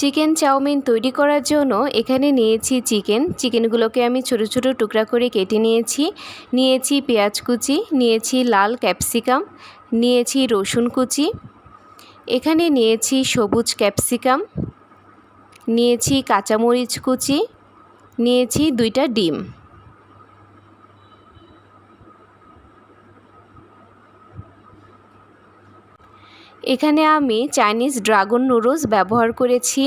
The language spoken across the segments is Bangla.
চিকেন চাউমিন তৈরি করার জন্য এখানে নিয়েছি চিকেন। চিকেনগুলোকে আমি ছোটো ছোটো টুকরা করে কেটে নিয়েছি। নিয়েছি পেঁয়াজ কুচি, নিয়েছি লাল ক্যাপসিকাম, নিয়েছি রসুন কুচি, এখানে নিয়েছি সবুজ ক্যাপসিকাম, নিয়েছি কাঁচামরিচ কুচি, নিয়েছি দুইটা ডিম। এখানে আমি চাইনিজ ড্রাগন নুডলস ব্যবহার করেছি।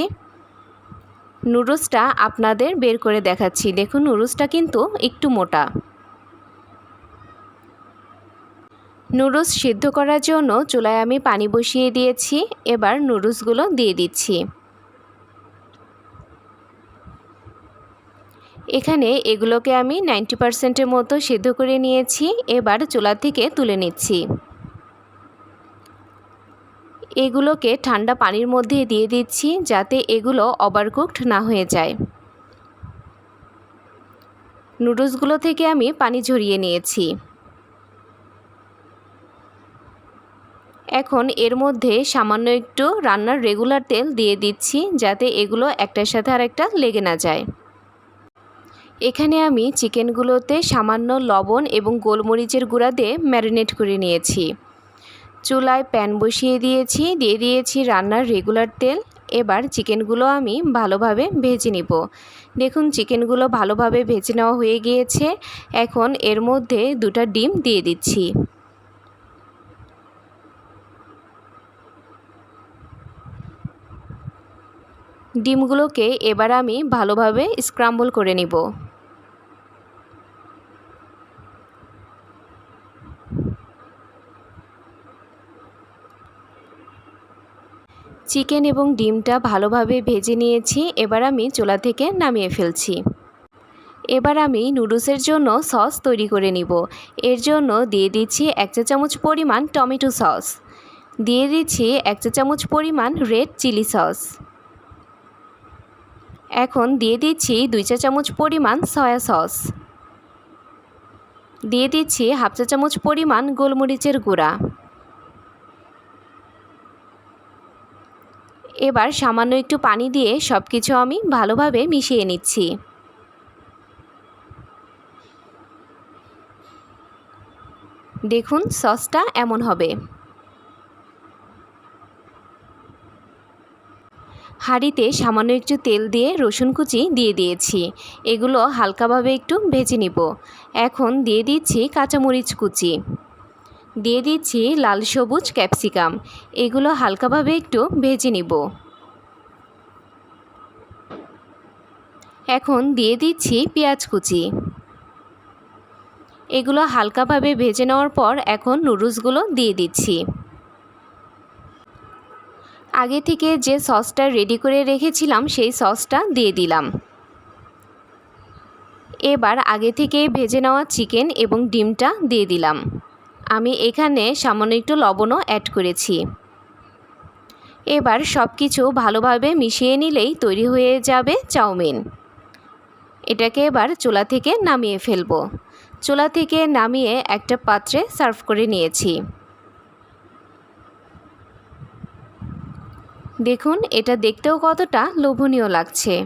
নুডলসটা আপনাদের বের করে দেখাচ্ছি। দেখুন, নুডলসটা কিন্তু একটু মোটা। নুডলস সিদ্ধ করার জন্য চুলায় আমি পানি বসিয়ে দিয়েছি। এবার নুডলসগুলো দিয়ে দিচ্ছি। এখানে এগুলোকে আমি নাইনটি পারসেন্টের মতো সিদ্ধ করে নিয়েছি। এবার চুলা থেকে তুলে নিচ্ছি। এগুলোকে ঠান্ডা পানির মধ্যে দিয়ে দিচ্ছি যাতে এগুলো ওভারকুকড না হয়ে যায়। নুডলসগুলো থেকে আমি পানি ঝরিয়ে নিয়েছি। এখন এর মধ্যে সামান্য একটু রান্নার রেগুলার তেল দিয়ে দিচ্ছি যাতে এগুলো একটার সাথে আরেকটা লেগে না যায়। এখানে আমি চিকেনগুলোতে সামান্য লবণ এবং গোলমরিচের গুঁড়া দিয়ে ম্যারিনেট করে নিয়েছি। চুলায় প্যান বসিয়ে দিয়েছি, দিয়ে দিয়েছি রান্নার রেগুলার তেল। এবার চিকেনগুলো আমি ভালোভাবে ভেজে নিব। দেখুন, চিকেনগুলো ভালোভাবে ভেজে নেওয়া হয়ে গিয়েছে। এখন এর মধ্যে দুটা ডিম দিয়ে দিচ্ছি। ডিমগুলোকে এবার আমি ভালোভাবে স্ক্রাম্বল করে নিব। চিকেন এবং ডিমটা ভালোভাবে ভেজে নিয়েছি, এবার আমি চুলা থেকে নামিয়ে ফেলছি। এবার আমি নুডলসের জন্য সস তৈরি করে নিব। এর জন্য দিয়ে দিচ্ছি এক চা চামচ পরিমাণ টমেটো সস। দিয়ে দিচ্ছি এক চা চামচ পরিমাণ রেড চিলি সস। এখন দিয়ে দিচ্ছি দুই চা চামচ পরিমাণ সয়া সস। দিয়ে দিচ্ছি হাফ চা চামচ পরিমাণ গোলমরিচের গুঁড়া। এবার সামান্য একটু পানি দিয়ে সব কিছু আমি ভালোভাবে মিশিয়ে নিচ্ছি। দেখুন, সসটা এমন হবে। হাঁড়িতে সামান্য একটু তেল দিয়ে রসুন কুচি দিয়ে দিয়েছি। এগুলো হালকাভাবে একটু ভেজে নিব। এখন দিয়ে দিচ্ছি কাঁচামরিচ কুচি। দিয়ে দিচ্ছি লাল সবুজ ক্যাপসিকাম। এগুলো হালকাভাবে একটু ভেজে নিব। এখন দিয়ে দিচ্ছি পেঁয়াজ কুচি। এগুলো হালকাভাবে ভেজে নেওয়ার পর এখন নুডলসগুলো দিয়ে দিচ্ছি। আগে থেকে যে সসটা রেডি করে রেখেছিলাম, সেই সসটা দিয়ে দিলাম। এবার আগে থেকে ভেজে নেওয়া চিকেন এবং ডিমটা দিয়ে দিলাম। আমি এখানে সামান্য একটু লবণও অ্যাড করেছি। এবার সব কিছু ভালোভাবে মিশিয়ে নিলেই তৈরি হয়ে যাবে চাউমিন। এটাকে এবার চুলা থেকে নামিয়ে ফেলব। চুলা থেকে নামিয়ে একটা পাত্রে সার্ভ করে নিয়েছি। দেখুন, এটা দেখতেও কতটা লোভনীয় লাগছে।